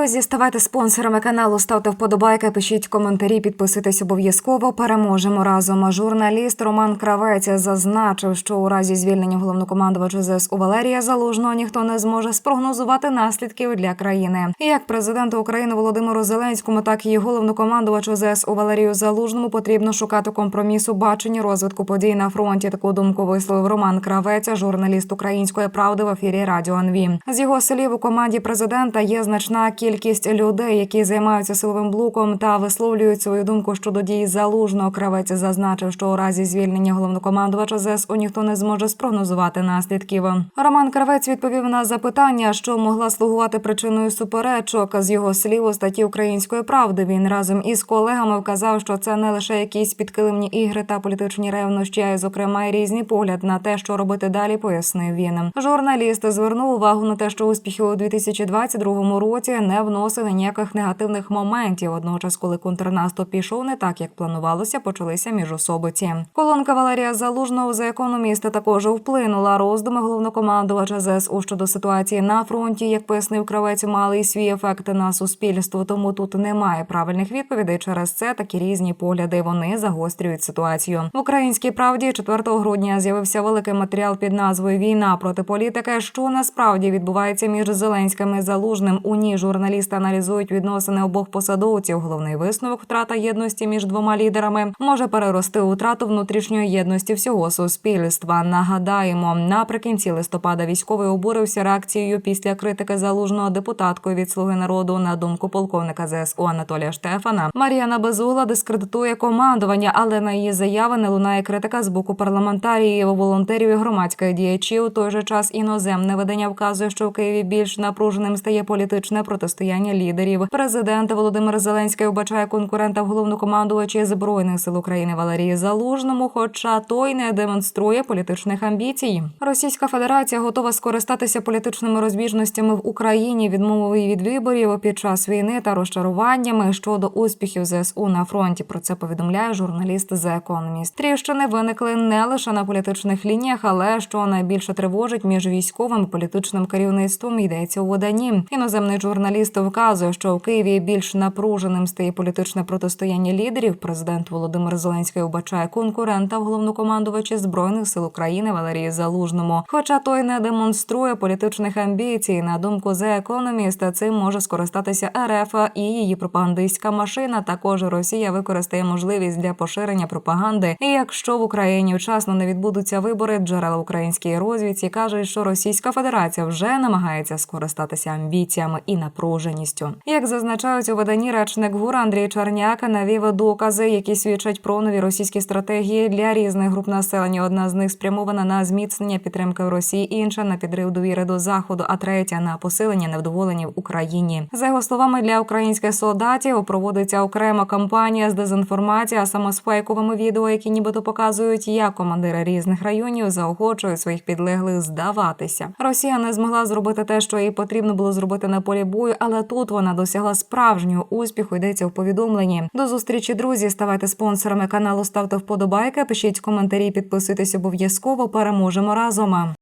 Друзі, ставайте спонсорами каналу, ставте вподобайки, пишіть коментарі, підписуйтесь обов'язково. Переможемо разом. Журналіст Роман Кравець зазначив, що у разі звільнення головнокомандувача ЗСУ Валерія Залужного ніхто не зможе спрогнозувати наслідків для країни. Як президенту України Володимиру Зеленському, так і головнокомандувачу ЗСУ Валерію Залужному потрібно шукати компромісу бачення розвитку подій на фронті. Таку думку висловив Роман Кравець, журналіст української правди в ефірі Радіо НВ. З його слів у команді президента є значна кількість людей, які займаються силовим блоком та висловлюють свою думку щодо дій залужного. Кравець зазначив, що у разі звільнення головнокомандувача ЗСУ ніхто не зможе спрогнозувати наслідків. Роман Кравець відповів на запитання, що могла слугувати причиною суперечок. З його слів у статті української правди він разом із колегами вказав, що це не лише якісь підкилимні ігри та політичні ревнощі, а й зокрема й різний погляд на те, що робити далі, пояснив він. Журналіст звернув увагу на те, що успіхи у 2022 році не вносили ніяких негативних моментів. Одночас, коли контрнаступ пішов не так, як планувалося, почалися міжособиці. Колонка Валерія Залужного за економіста також вплинула. Роздуми головнокомандувача ЗСУ щодо ситуації на фронті, як пояснив кравець, мали і свій ефект на суспільство. Тому тут немає правильних відповідей. Через це такі різні погляди. Вони загострюють ситуацію. В українській правді 4 грудня з'явився великий матеріал під назвою Війна проти політики. Що насправді відбувається між Зеленським і Залужним. У ній журналісти аналізують відносини обох посадовців. Головний висновок втрата єдності між двома лідерами може перерости у втрату внутрішньої єдності всього суспільства. Нагадаємо, наприкінці листопада військовий обурився реакцією після критики залужного депутаткою від слуги народу на думку полковника ЗСУ Анатолія Штефана. Мар'яна Безугла дискредитує командування, але на її заяви не лунає критика з боку парламентаріїв, волонтерів і громадських діячів. У той же час іноземне видання вказує, що в Києві більш напруженим стає політичне протистояння лідерів. Президент Володимир Зеленський вбачає конкурента в головнокомандувачі збройних сил України Валерії Залужному, хоча той не демонструє політичних амбіцій. Російська Федерація готова скористатися політичними розбіжностями в Україні, відмовою від виборів під час війни та розчаруваннями щодо успіхів ЗСУ на фронті. Про це повідомляє журналіст The Economist. Тріщини виникли не лише на політичних лініях, але що найбільше тривожить між військовим і політичним керівництвом йдеться у виданні. Іноземний журналіст вказує, що в Києві більш напруженим стає політичне протистояння лідерів. Президент Володимир Зеленський вбачає конкурента в головнокомандувачі збройних сил України Валерії Залужному. Хоча той не демонструє політичних амбіцій. На думку The Economist, цим може скористатися РФ і її пропагандистська машина. Також Росія використає можливість для поширення пропаганди. І якщо в Україні вчасно не відбудуться вибори, джерела української розвідці кажуть, що Російська Федерація вже намагається скористатися амбіціями і напруженістю. Як зазначають у виданні речник ГУР Андрій Чарняк навів докази, які свідчать про нові російські стратегії для різних груп населення. Одна з них спрямована на зміцнення підтримки в Росії, інша на підрив довіри до заходу, а третя на посилення невдоволення в Україні. За його словами, для українських солдатів проводиться окрема кампанія з дезінформації, а саме з фейковими відео, які нібито показують, як командири різних районів заохочують своїх підлеглих здаватися. Росія не змогла зробити те, що їй потрібно було зробити на полі бою, але тут вона досягла справжнього успіху. Йдеться в повідомленні. До зустрічі, друзі. Ставайте спонсорами каналу, ставте вподобайки, пишіть коментарі, підписуйтесь обов'язково. Переможемо разом.